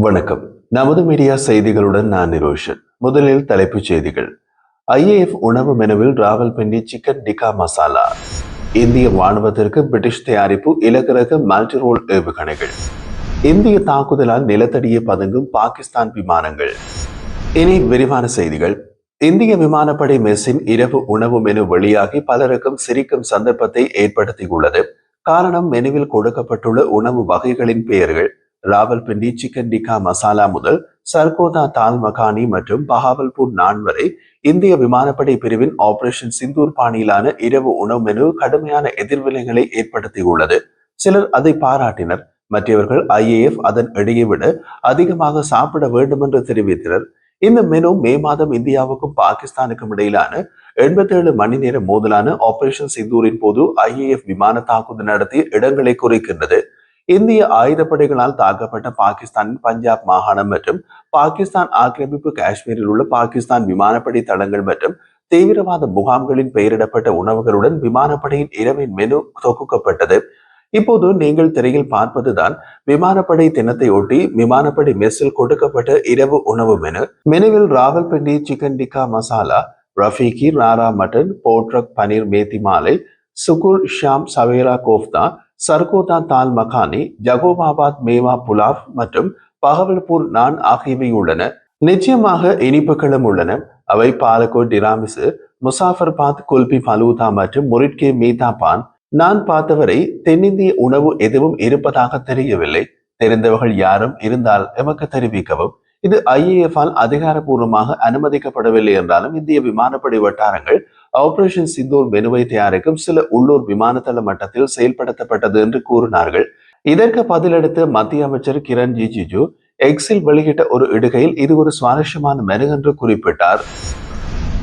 வணக்கம். நமது மீடியா செய்திகளுடன் நான் நிரோஷன். முதலில் தலைப்புச் செய்திகள். ஐஏஎஃப் உணவு மெனுவில் ராவல்பிண்டி சிக்கன் டிக்கா மசாலா. இந்திய ராணுவத்திற்கு பிரிட்டிஷ் தயாரிப்பு இலகுரக மல்டிரோல் ஏவுகணைகள். இந்திய தாக்குதலால் நிலத்தடியே பதுங்கும் பாகிஸ்தான் விமானங்கள். இனி விரிவான செய்திகள். இந்திய விமானப்படை மெஸ்ஸின் இரவு உணவு மெனு வெளியாகி பலருக்கும் சிரிக்கும் சந்தர்ப்பத்தை ஏற்படுத்தியுள்ளது. காரணம் மெனுவில் கொடுக்கப்பட்டுள்ள உணவு வகைகளின் பெயர்கள் ராவல்பிண்டி சிக்கன் டிக்கா மசாலா முதல் சர்கோதா தால் மகானி மற்றும் பஹாவல்பூர் நான் வரை இந்திய விமானப்படை பிரிவின் ஆபரேஷன் சிந்தூர் பாணியிலான இரவு உணவு மெனு கடுமையான எதிர்வினைகளை ஏற்படுத்தியுள்ளது. சிலர் அதை பாராட்டினர். மற்றவர்கள் ஐஏஎஃப் அதன் இடையே விட அதிகமாக சாப்பிட வேண்டும் என்று தெரிவித்தனர். இந்த மெனு மே மாதம் இந்தியாவுக்கும் பாகிஸ்தானுக்கும் இடையிலான எண்பத்தி ஏழு மணி நேர மோதலான ஆபரேஷன் சிந்தூரின் போது ஐஏஎஃப் விமான தாக்குதல் நடத்திய இடங்களை குறைக்கின்றது. இந்திய ஆயுதப்படைகளால் தாக்கப்பட்ட பாகிஸ்தான் பஞ்சாப் மாகாணம் மற்றும் பாகிஸ்தான் ஆக்கிரமிப்பு காஷ்மீரில் உள்ள பாகிஸ்தான் விமானப்படை தளங்கள் மற்றும் தீவிரவாத முகாம்களின் பெயரிடப்பட்ட உணவுகளுடன் விமானப்படையின் இரவின் மெனு தொகுக்கப்பட்டது. இப்போது நீங்கள் திரையில் பார்ப்பதுதான் விமானப்படை தினத்தை ஒட்டி விமானப்படை மெஸ்ஸில் கொடுக்கப்பட்ட இரவு உணவு மெனு மெனுவில் ராவல்பிண்டி சிக்கன் டிக்கா மசாலா ரஃபீகி ராரா மட்டன் போட்ரக் பனீர் மேத்தி மாலை சுகுர் ஷாம் சவேரா கோஃப்தா சர்கோதா தால் மகானி ஜகோபாபாத் மேவா புலாவ் மற்றும் பகவல்பூர் நான் ஆகியவை உள்ளன. நிச்சயமாக இனிப்புகளும் உள்ளன. அவை பாலகோட் டிராமிசு முசாஃபர்பாத் குல்பி ஃபலூதா மற்றும் முரிட்கே மீதா பான். நான் பார்த்தவரை தென்னிந்திய உணவு எதுவும் இருப்பதாக தெரியவில்லை. தெரிந்தவர்கள் யாரும் இருந்தால் எமக்கு தெரிவிக்கவும். இது ஐஏஎஃப் ஆல் அதிகாரப்பூர்வமாக அனுமதிக்கப்படவில்லை என்றாலும் இந்திய விமானப்படை வட்டாரங்கள் ஆபரேஷன் சிந்தூர் மெனுவை தயாரிக்கும் சில உள்ளூர் விமானத்தள மட்டத்தில் செயல்படுத்தப்பட்டது என்று கூறினார்கள். இதற்கு பதிலளித்த மத்திய அமைச்சர் கிரண் ரிஜிஜு எக்ஸில் வெளியிட்ட ஒரு இடுகையில் இது ஒரு சுவாரஸ்யமான மெனு என்று குறிப்பிட்டார்.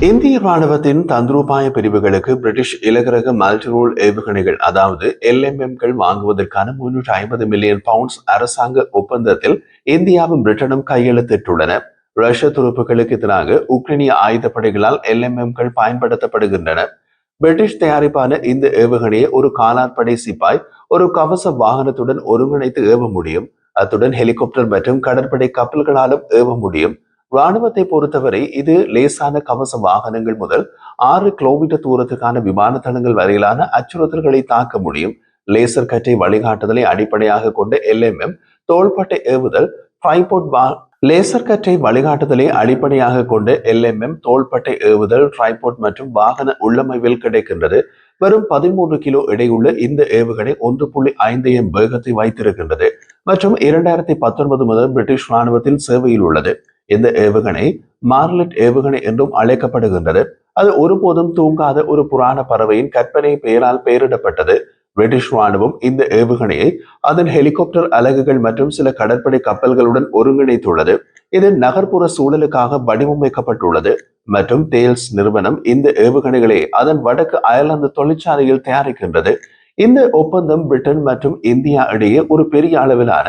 இந்திய ராணுவத்தின் தந்திரோபாய பிரிவுகளுக்கு பிரிட்டிஷ் இலகரக மல்டிரோல் ஏவுகணைகள் அதாவது எல்எம்எம்கள் வாங்குவதற்கான முன்னூற்றி ஐம்பது மில்லியன் பவுண்ட்ஸ் அரசாங்க ஒப்பந்தத்தில் இந்தியாவும் பிரிட்டனும் கையெழுத்திட்டுள்ளன. ரஷ்ய துருப்புகளுக்கு எதிராக உக்ரைனிய ஆயுதப்படைகளால் எல்எம்எம்கள் பயன்படுத்தப்படுகின்றன. பிரிட்டிஷ் தயாரிப்பான இந்த ஏவுகணையை ஒரு காலாட்படை சிப்பாய் ஒரு கவச வாகனத்துடன் ஒருங்கிணைத்து ஏவ முடியும். அத்துடன் ஹெலிகாப்டர் மற்றும் கடற்படை கப்பல்களாலும் ஏவ முடியும். ராணுவத்தை பொறுத்தவரை இது லேசான கவச வாகனங்கள் முதல் ஆறு கிலோமீட்டர் தூரத்துக்கான விமான தளங்கள் வரையிலான அச்சுறுத்தல்களை தாக்க முடியும். லேசர் கற்றை வழிகாட்டுதலை அடிப்படையாக கொண்ட எல்எம்எம் தோள்பட்டை ஏவுதல் ட்ரைபோட் லேசர் கற்றை வழிகாட்டுதலை அடிப்படையாக கொண்டு எல்எம்எம் தோள்பட்டை ஏவுதல் ட்ரைபோட் மற்றும் வாகன உள்ளமைவில் கிடைக்கின்றது. வெறும் பதிமூன்று கிலோ இடையுள்ள இந்த ஏவுகணை ஒன்று புள்ளி ஐந்து எம் வேகத்தை வைத்திருக்கின்றது மற்றும் இரண்டாயிரத்தி பத்தொன்பது முதல் பிரிட்டிஷ் ராணுவத்தில் சேவையில் உள்ளது. இந்த ஏவுகணை மார்லெட் ஏவுகணை என்றும் அழைக்கப்படுகின்றது. அது ஒருபோதும் தூங்காத ஒரு புராண பறவையின் கற்பனை பெயரால் பெயரிடப்பட்டது. பிரிட்டிஷ் ராணுவம் இந்த ஏவுகணையை அதன் ஹெலிகாப்டர் அலகுகள் மற்றும் சில கடற்படை கப்பல்களுடன் ஒருங்கிணைத்துள்ளது. இது நகர்ப்புற சூழலுக்காக வடிவமைக்கப்பட்டுள்ளது மற்றும் தேல்ஸ் நிறுவனம் இந்த ஏவுகணைகளை அதன் வடக்கு அயர்லாந்து தொழிற்சாலையில் தயாரிக்கின்றது. இந்த ஒப்பந்தம் பிரிட்டன் மற்றும் இந்தியா இடையே ஒரு பெரிய அளவிலான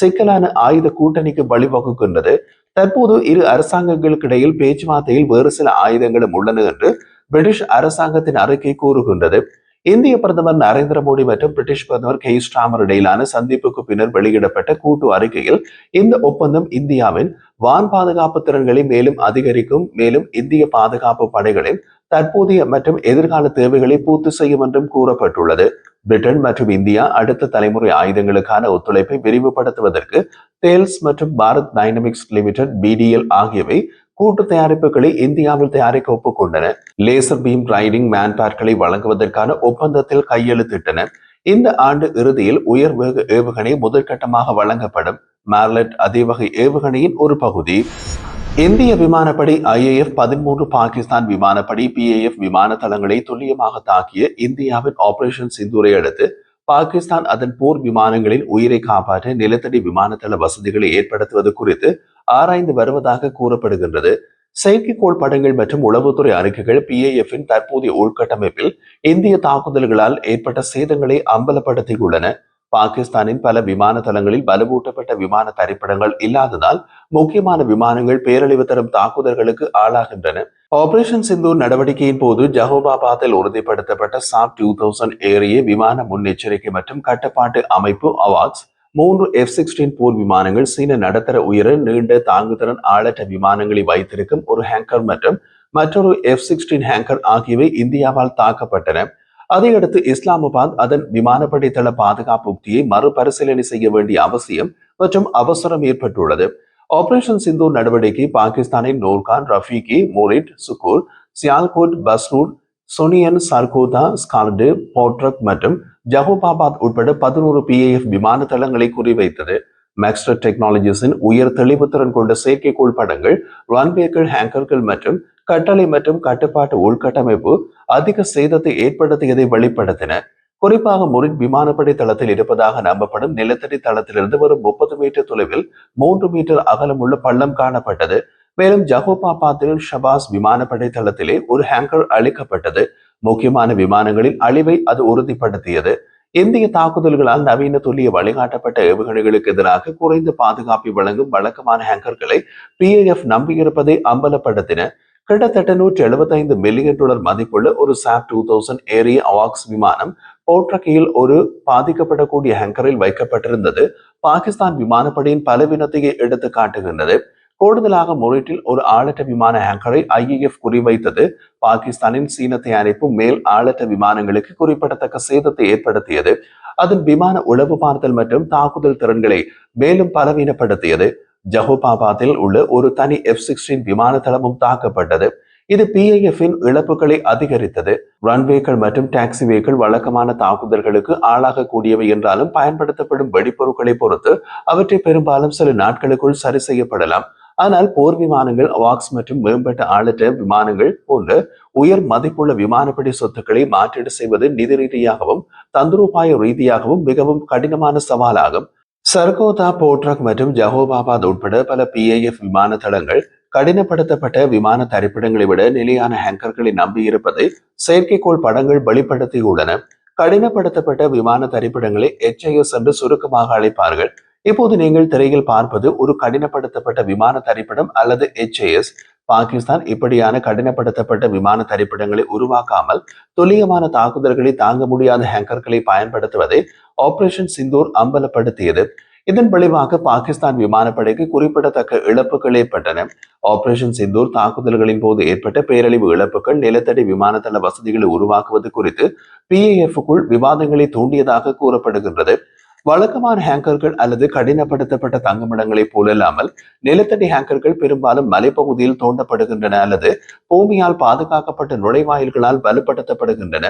சிக்கலான ஆயுத கூட்டணிக்கு வழிவகுக்கின்றது. தற்போது இரு அரசாங்கங்களுக்கு இடையில் பேச்சுவார்த்தையில் வேறு சில ஆயுதங்களும் உள்ளன என்று பிரிட்டிஷ் அரசாங்கத்தின் அறிக்கை கூறுகின்றது. இந்திய பிரதமர் நரேந்திர மோடி மற்றும் பிரிட்டிஷ் பிரதமர் கே ஸ்டாமர் இடையிலான சந்திப்புக்கு பின்னர் வெளியிடப்பட்ட கூட்டு அறிக்கையில் இந்த ஒப்பந்தம் இந்தியாவின் வான் பாதுகாப்பு திறன்களை மேலும் அதிகரிக்கும் மேலும் இந்திய பாதுகாப்பு படைகளின் தற்போதைய மற்றும் எதிர்கால தேவைகளை பூர்த்தி செய்யும் என்றும் கூறப்பட்டுள்ளது. பிரிட்டன் மற்றும் இந்தியா அடுத்த தலைமுறை ஆயுதங்களுக்கான ஒத்துழைப்பை விரிவுபடுத்துவதற்கு தேல்ஸ் மற்றும் பாரத் டைனமிக்ஸ் லிமிடெட் பிடிஎல் ஆகியவை கூட்டு தயாரிப்புகளை இந்தியாவில் தயாரிக்க ஒப்புக்கொண்டன. லேசர் பீம் ரைடிங் மேன்பேட்களை வழங்குவதற்கான ஒப்பந்தத்தில் கையெழுத்திட்டன. இந்த ஆண்டு இறுதியில் உயர் வேக ஏவுகணை முதற்கட்டமாக வழங்கப்படும் மேர்லெட் அதிவகை ஏவுகணையின் ஒரு பகுதி. இந்திய விமானப்படை ஐஏஎஃப் பதிமூன்று பாகிஸ்தான் விமானப்படை பிஏஎஃப் விமான தளங்களை துல்லியமாக தாக்கிய இந்தியாவின் ஆபரேஷன் சிந்தூரை அடுத்து பாகிஸ்தான் அதன் போர் விமானங்களின் உயிரை காப்பாற்ற நிலத்தடி விமானத்தள வசதிகளை ஏற்படுத்துவது குறித்து ஆராய்ந்து வருவதாக கூறப்படுகின்றது. செயற்கைக்கோள் படங்கள் மற்றும் உளவுத்துறை அறிக்கைகள் பிஏஎஃப்பின் தற்போதைய உள்கட்டமைப்பில் இந்திய தாக்குதல்களால் ஏற்பட்ட சேதங்களை அம்பலப்படுத்தியுள்ளன. பாகிஸ்தானின் பல விமான தளங்களில் வலுவூட்டப்பட்ட விமான தரிப்பிடங்கள் இல்லாததால் முக்கியமான விமானங்கள் பேரழிவு தரும் தாக்குதல்களுக்கு ஆளாகின்றன. ஆபரேஷன் சிந்து நடவடிக்கையின் போது ஜஹோபாபாத்தில் உறுதிப்படுத்தப்பட்ட சாப் டூ தௌசண்ட் ஏரிய விமான முன்னெச்சரிக்கை மற்றும் கட்டுப்பாட்டு அமைப்பு அவார்ட்ஸ் மூன்று எஃப் சிக்ஸ்டீன் போர் விமானங்கள் சீன நடுத்தர உயர நீண்ட தாங்குதிறன் ஆளற்ற விமானங்களை வைத்திருக்கும் ஒரு ஹேங்கர் மற்றும் மற்றொரு எஃப் சிக்ஸ்டீன் ஹேங்கர் ஆகியவை இந்தியாவால் தாக்கப்பட்டன. அதையடுத்து இஸ்லாமாபாத் அதன் விமானப்படை தள பாதுகாப்பு உக்தியை மறுபரிசீலனை செய்ய வேண்டிய அவசியம் மற்றும் அவசரம் ஏற்பட்டுள்ளது. ஆபரேஷன் சிந்தூர் நடவடிக்கை பாகிஸ்தானின் நூர்கான் ரஃபீகி மோரிட் சுக்கூர் சியால்கோட் பஸ்ரூர் சொனியன் சர்கோதா ஸ்கால்டு போட்ரக் மற்றும் ஜஹோபாபாத் உட்பட பதினோரு பிஏஎஃப் விமான தளங்களை குறிவைத்தது. மேக்ஸ்டர் டெக்னாலஜிஸின் உயர் தெளிவுத்திறன் கொண்ட செயற்கைக்கோள் படங்கள் ரன்வேக்கள் ஹேங்கர்கள் மற்றும் கட்டளை மற்றும் கட்டுப்பாட்டு உள்கட்டமைப்பு அதிக சேதத்தை ஏற்படுத்தியதை வெளிப்படுத்தின. குறிப்பாக முரின் விமானப்படை தளத்தில் இருப்பதாக நம்பப்படும் நிலத்தடி தளத்திலிருந்து வரும் முப்பது மீட்டர் தொலைவில் மூன்று மீட்டர் அகலமுள்ள பள்ளம் காணப்பட்டது. மேலும் ஜஹோபாபாத்தில் ஷபாஸ் விமானப்படை தளத்திலே ஒரு ஹேங்கர் அளிக்கப்பட்டது. முக்கியமான விமானங்களின் அழிவை அது உறுதிப்படுத்தியது. இந்திய தாக்குதல்களால் நவீன துல்லிய வழிகாட்டப்பட்ட ஏவுகணைகளுக்கு எதிராக குறைந்த பாதுகாப்பை வழங்கும் வழக்கமான ஹேங்கர்களை பிஏஎஃப் நம்பியிருப்பதை அம்பலப்படுத்தின. கிட்டத்தட்ட நூற்றி எழுபத்தைந்து மில்லியன் டாலர் மதிப்புள்ள ஒரு சாப் டூ தௌசண்ட் ஏரிய அவாக்ஸ் விமானம் போற்றக்கையில் ஒரு பாதிக்கப்படக்கூடிய ஹேங்கரில் வைக்கப்பட்டிருந்தது. பாகிஸ்தான் விமானப்படையின் பலவீனத்தையே எடுத்து காட்டுகின்றது கூடுதலாக முறையீட்டில் ஒரு ஆளட்ட விமான ஹேங்கரை ஐஏஎஃப் குறிவைத்தது. பாகிஸ்தானின் சீன தயாரிப்பு மேல் ஆளட்ட விமானங்களுக்கு குறிப்பிடத்தக்க சேதத்தை ஏற்படுத்தியது. அதன் விமான உளவு பார்த்தல் மற்றும் தாக்குதல் திறன்களை மேலும் பலவீனப்படுத்தியது. ஜஹோபாபாத்தில் உள்ள ஒரு தனி எஃப் சிக்ஸ்டீன் விமான தளமும் தாக்கப்பட்டது இது பிஐஎஃப்பின் இழப்புகளை அதிகரித்தது. ரன்வேக்கள் மற்றும் டாக்ஸிவேக்கள் வழக்கமான தாக்குதல்களுக்கு ஆளாகக்கூடியவை என்றாலும் பயன்படுத்தப்படும் வெடிப்பொருட்களை பொறுத்து அவற்றை பெரும்பாலும் சில நாட்களுக்குள் சரி செய்யப்படலாம். ஆனால் போர் விமானங்கள் வாக்ஸ் மற்றும் மேம்பட்ட ஆளற்ற விமானங்கள் போன்ற உயர் மதிப்புள்ள விமானப்படை சொத்துக்களை மாற்றீடு செய்வது நிதி ரீதியாகவும் தந்திரோபாய ரீதியாகவும் மிகவும் கடினமான சவாலாகும். சர்கோதா போட்ரக் மற்றும் ஜஹோபாபாத் உட்பட பல பிஏஎஃப் விமான தளங்கள் கடினப்படுத்தப்பட்ட விமான தரிப்பிடங்களை விட நிலையான ஹேங்கர்களை நம்பியிருப்பதை செயற்கைக்கோள் படங்கள் வெளிப்படுத்தியுள்ளன. கடினப்படுத்தப்பட்ட விமான தரிப்பிடங்களை எச்ஐஎஸ் என்று சுருக்கமாக அழைப்பார்கள். இப்போது நீங்கள் திரையில் பார்ப்பது ஒரு கடினப்படுத்தப்பட்ட விமான தரிப்பிடம் அல்லது எச்ஏஎஸ் பாகிஸ்தான் இப்படியான கடினப்படுத்தப்பட்ட விமான தரிப்பிடங்களை உருவாக்காமல் துல்லியமான தாக்குதல்களை தாங்க முடியாத ஹேங்கர்களை பயன்படுத்துவதை ஆபரேஷன் சிந்தூர் அம்பலப்படுத்தியது. இதன் விளைவாக பாகிஸ்தான் விமானப்படைக்கு குறிப்பிடத்தக்க இழப்புகள் ஏற்பட்டன ஆபரேஷன் சிந்தூர் தாக்குதல்களின் போது ஏற்பட்ட பேரழிவு இழப்புகள் நிலத்தடி விமானத்தள வசதிகளை உருவாக்குவது குறித்து பிஏஎஃப்க்குள் விவாதங்களை தூண்டியதாக கூறப்படுகின்றது. வழக்கமான ஹேங்கர்கள் அல்லது கடினப்படுத்தப்பட்ட தங்குமிடங்களை போலல்லாமல் நிலத்தடி ஹேங்கர்கள் பெரும்பாலும் மலைப்பகுதியில் தோண்டப்படுகின்றன அல்லது பூமியால் பாதுகாக்கப்பட்ட நுழைவாயில்களால் வலுப்படுத்தப்படுகின்றன.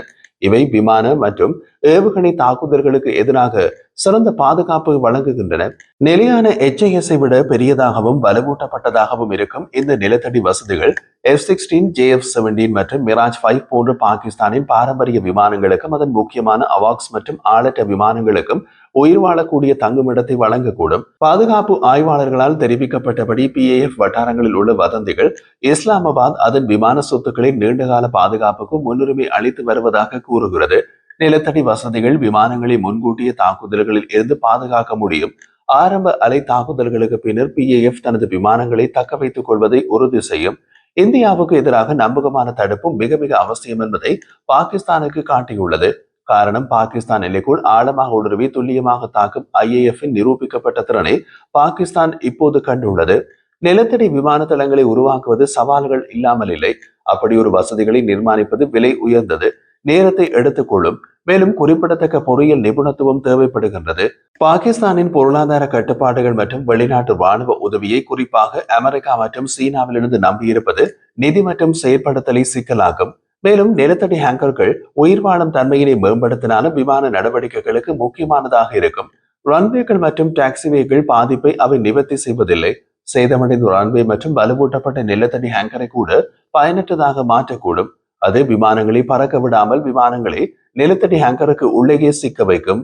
இவை விமான மற்றும் ஏவுகணை தாக்குதல்களுக்கு எதிராக சிறந்த பாதுகாப்பு வழங்குகின்றன. நிலையான எச்ஐஎஸ்ஐ விட பெரியதாகவும் வலுவூட்டப்பட்டதாகவும் இருக்கும் இந்த நிலத்தடி வசதிகள் F sixteen J F seventeen மற்றும் மிராஜ் ஃபைவ் போன்ற பாகிஸ்தானின் பாரம்பரிய விமானங்களுக்கும் அதன் முக்கியமான அவாக்ஸ் மற்றும் ஆளற்ற விமானங்களுக்கும் உயிர் வாழக்கூடிய தங்குமிடத்தை வழங்கக்கூடும். பாதுகாப்பு ஆய்வாளர்களால் தெரிவிக்கப்பட்டபடி பிஏஎஃப் வட்டாரங்களில் உள்ள வதந்திகள் இஸ்லாமாபாத் அதன் விமான சொத்துக்களின் நீண்டகால பாதுகாப்புக்கு முன்னுரிமை அளித்து வருவதாக கூறுகிறது. நிலத்தடி வசதிகள் விமானங்களை முன்கூட்டிய தாக்குதல்களில் இருந்து பாதுகாக்க முடியும். ஆரம்ப அலை தாக்குதல்களுக்கு பின்னர் பிஏஎஃப் தனது விமானங்களை தக்க வைத்துக் கொள்வதை உறுதி செய்யும். இந்தியாவுக்கு எதிராக நம்பகமான தடுப்பும் மிக மிக அவசியம் என்பதை பாகிஸ்தானுக்கு காட்டியுள்ளது. காரணம் பாகிஸ்தான் எல்லைக்குள் ஆழமாக உணர்வி துல்லியமாக தாக்கும் ஐஏஎஃப்பின் நிரூபிக்கப்பட்ட திறனை பாகிஸ்தான் இப்போது கண்டுள்ளது. நிலத்தடி விமான தளங்களை உருவாக்குவது சவால்கள் இல்லாமல் இல்லை. அப்படி ஒரு வசதிகளை நிர்மாணிப்பது விலை உயர்ந்தது. நேரத்தை எடுத்துக்கொள்ளும். மேலும் குறிப்பிடத்தக்க பொறியியல் நிபுணத்துவம் தேவைப்படுகின்றது. பாகிஸ்தானின் பொருளாதார கட்டுப்பாடுகள் மற்றும் வெளிநாட்டு ராணுவ உதவியை குறிப்பாக அமெரிக்கா மற்றும் சீனாவிலிருந்து நம்பியிருப்பது நிதி மற்றும் செயற்படுத்தலை சிக்கலாகும். மேலும் நிலத்தடி ஹேங்கர்கள் உயிர் வாழும் தன்மையினை மேம்படுத்தினாலும் விமான நடவடிக்கைகளுக்கு முக்கியமானதாக இருக்கும். ரன்வேகள் மற்றும் டாக்ஸிவேகள் பாதிப்பை அவை நிவர்த்தி செய்வதில்லை. சேதமடைந்த ரன்வே மற்றும் வலுவூட்டப்பட்ட நிலத்தடி ஹேங்கரை கூட பயனற்றதாக மாற்றக்கூடும். அது விமானங்களை பறக்க விடாமல் விமானங்களை நிலத்தடி ஹேங்கருக்கு உள்ளேயே சிக்க வைக்கும்.